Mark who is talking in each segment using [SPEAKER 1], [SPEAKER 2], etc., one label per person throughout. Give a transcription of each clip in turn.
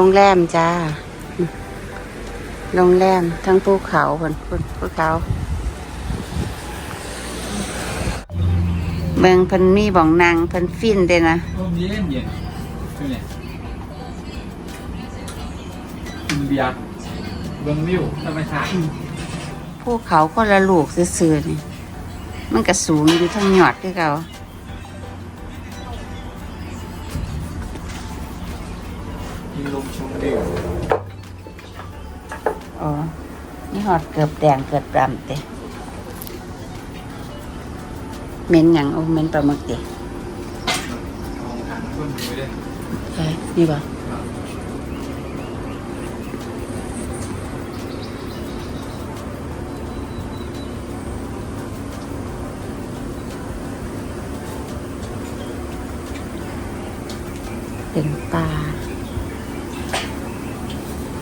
[SPEAKER 1] โรงแรมจ้า โรงแรมทั้งภูเขาบนภูเขาเมืองเพันมีบ่องนางเพันฟินเด้นะ
[SPEAKER 2] ลมเย็นเย็นดูเนี่ยกินเบียร์เบิ้งวิวธรรมชาติ
[SPEAKER 1] ภูเขาก็ละลูกซื่อๆนี่ มันก็สูงอยู่ทั้งยอดที่เขา
[SPEAKER 2] กินลมชมวิว
[SPEAKER 1] อ๋อ นี่หอดเกือบแดงเกือบดำเตะเหม็นหยังโอ้เหม็นปลาหมึกเตะ
[SPEAKER 2] มองทางต้นไม้เลย
[SPEAKER 1] ใช่นี่บ่เป็นปลา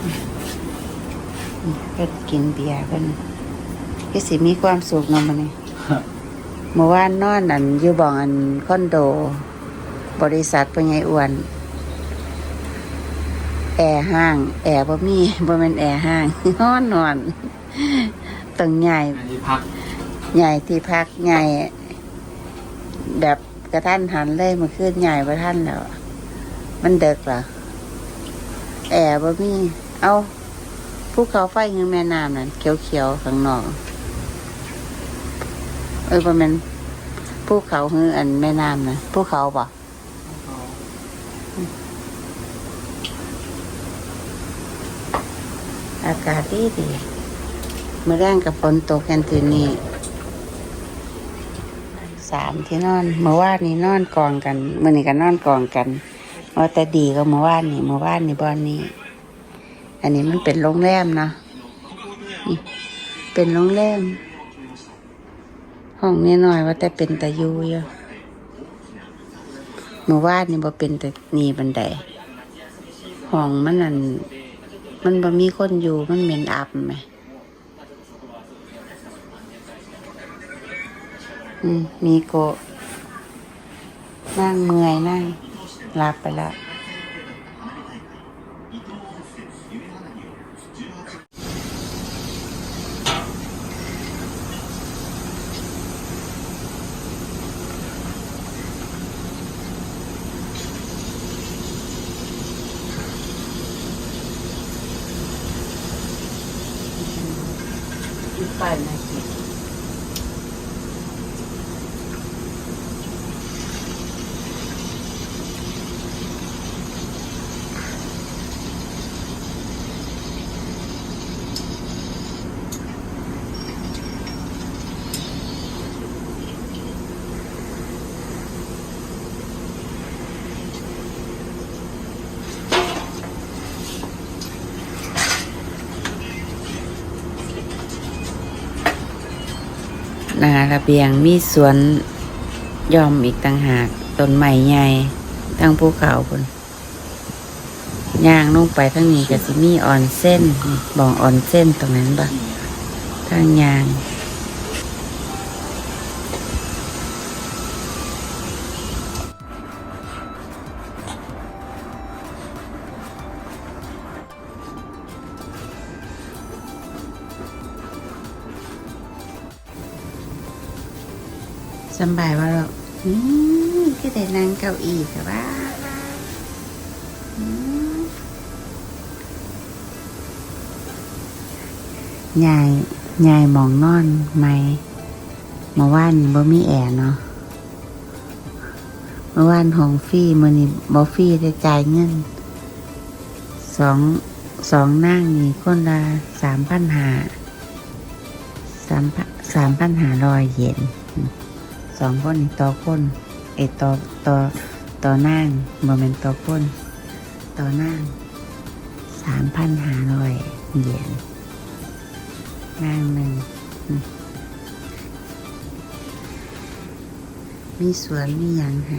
[SPEAKER 1] อืม เพิ่นกินเบียร์เพิ่นก็สิมีความสุขเนาะมันนี่เมื่อวานนอนอันอยู่บ่องอันคอนโด บริษัทเป็นไงอ้วนแอร์ห้าง แอร์บ่มีบ่แม่นแอร์ห้างนอนนอนตึงใหญ่
[SPEAKER 2] อันนี้พัก
[SPEAKER 1] ใหญ่ที่พักใหญ่แบบกระทันหันเลยเมาขึ้นใหญ่บ่ทันแล้ว มันเด็กเหรอแอร์บ่มี เอา ภูเขาไฟคือแม่น้ำนั่นเขียวๆข้างนอก เออบ่แม่นภูเขาคืออันแม่น้ำนะภูเขาบ่อากาศดีดีเมื่อแรงกับฝนตกกันคืนนี้สามที่นอนเมื่อวานนี้นอนกองกันเมื่อนี้ก็นอนกองกันว่าแต่ดีก็เมื่อวานนี้เมื่อวานนี้บอนนี้ อันนี้มันเป็นโรงแรมนะนี่เป็นโรงแรม ห้องนี้น้อยว่าแต่เป็นแตะยูอยู่เมื่อวานนี่บ่เป็นแต่นีบันไดห้องมันนั่นมันบ่มีคนอยู่มันเหม็นอับไหมอืมมีโกะนั่งเมื่อยนั่งหลับไปแล้ว อีก นะสิหนาระเบียงมีสวนยอมอีกต่างหากต้นไม้ใหญ่ทั้งภูเขาคนย่างลงไปทั้งนี้ก็สิมีออนเส้นบองออนเส้นตรงนั้นปะทางยาง สบายว่าเราอืมก็ได้นั่งเก้าอี้แต่ว่าอืมยายยายมองนอนไหมเมื่อวานบ่มีแอร์เนาะเมื่อวานของฟรีมื่อนี้บ่ฟรีได้จ่ายเงินสองสองนั่งนี่คนละสามพันหาสามสามพันหารอยเยน สองคนนี่ต่อคนเอต่อต่อต่อนั่งโมเมนต่อคนต่อนั่งสามพันห้าร้อยเยญนั่งหนึ่งมีสวนมีหยังให้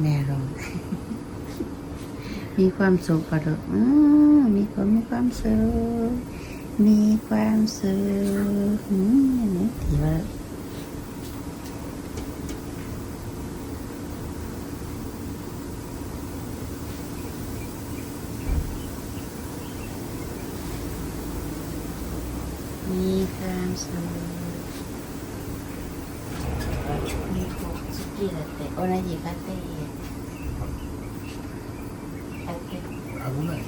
[SPEAKER 1] แม่ร้องมีความสุขปะดกมีความมีความสุข มีความสุขอันนี้ถือว่า มีความสุขมีความสุขที่だって同じ家庭だけ
[SPEAKER 3] 危ない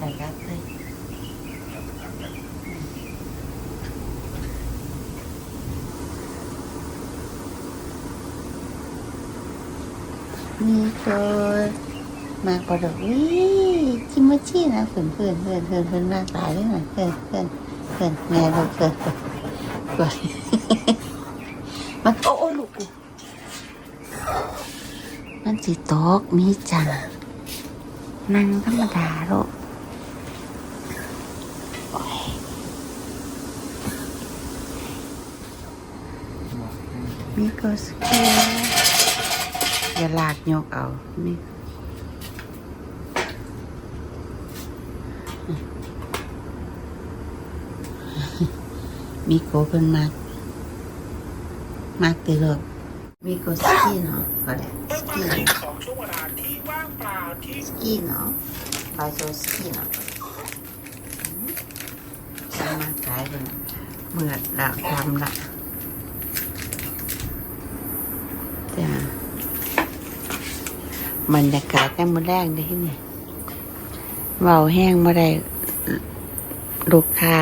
[SPEAKER 1] だけ นี่ก็มากระโดดวิจิมชี่นะเพื่อนเพื่อนเพื่อนเพื่อนเพื่อนมากตายเลยนะเพื่อนเพื่อนเพื่อนแง่ลูกเพื่อนเพื่อนมันโอ้โอ้ลูกกูมันสิตกมีจังนั่งธรรมดาลูกโอ้ยมีก็สเกล อย่าลากยกเอานี่มีโกเพิ่นมากมากติโลกมีโกสกี้เนาะก็ได้สกี้
[SPEAKER 3] ของช่วงเวลาที่ว่างเปล่าที่
[SPEAKER 1] สกี้เนาะไปโซสกี้เนาะสร้างร่างกายเป็นเมื่อเราทำละจ้ะ บรรยากาศแต่มือแรกได้ที่นี่เบาแห้งมาได้ลูกค้า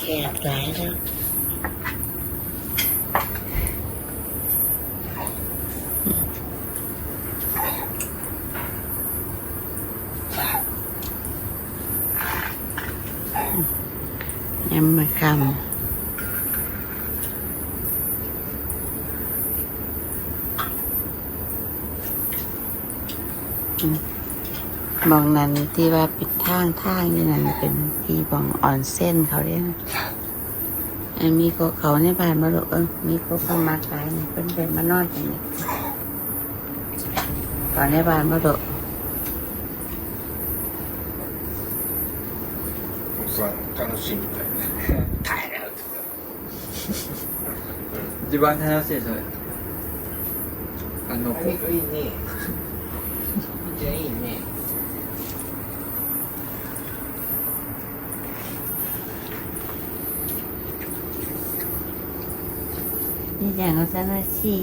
[SPEAKER 1] แขกหลายแล้วยังมาคำอืม มองนั้นที่ว่าเป็นทางทางนี่นั่นเป็นที่บองออนเส้นเขาเรียก อันมีโกเขาในบ้านมาลูกเออมีโกเขามากหลายนี่เพิ่นเป็นมานอนตรงนี้ก่อนในบ้านมาลูก
[SPEAKER 3] さ楽しいみたいね帰るって
[SPEAKER 2] 一番楽しいそれあの
[SPEAKER 3] 言ってたいいねじゃいいね
[SPEAKER 1] นี่อย่างเราจะมาสี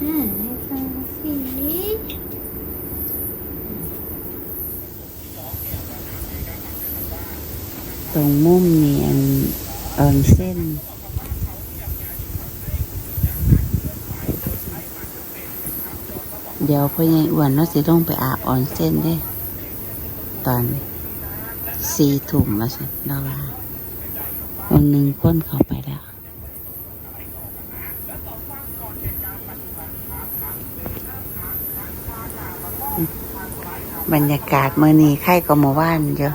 [SPEAKER 1] อืมนี่จะมาสีตรงมุมนี่อันออนเส้นเดี๋ยวพ่อใหญ่อ้วนเราสิต้องไปอาบออนเส้นเด้ ตอนสี่ถุ่มมาสิเราว่าวันหนึ่งคนเข้าไปแล้ว บรรยากาศเมื่อนี้ไข่ก็เมื่านเยอะ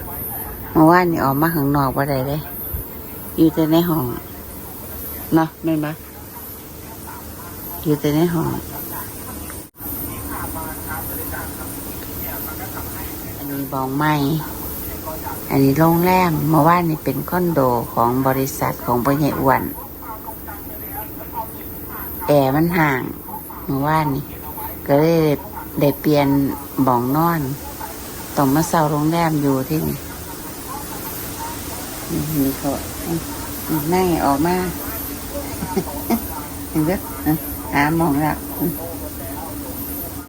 [SPEAKER 1] เมื่านนี่ออกมาข้างนอกว่าใดเลยอยู่แต่ในห้องเนาะแม่นปะอยู่แต่ในห้องอันนี้บองไม้อันนี้โรงแรมเมื่านนี่เป็นคอนโดของบริษัทของพ่อใหญ่อ้วนแอร์มันห่างเมื่านนี่ก็เลยได้เปลี่ยนบ่องนอน ต้องมาเศร้าโรงแรมอยู่ที่นี่นี่นี่เขาแมนั่ออกมาเห็นไหมหาหมองแล้ว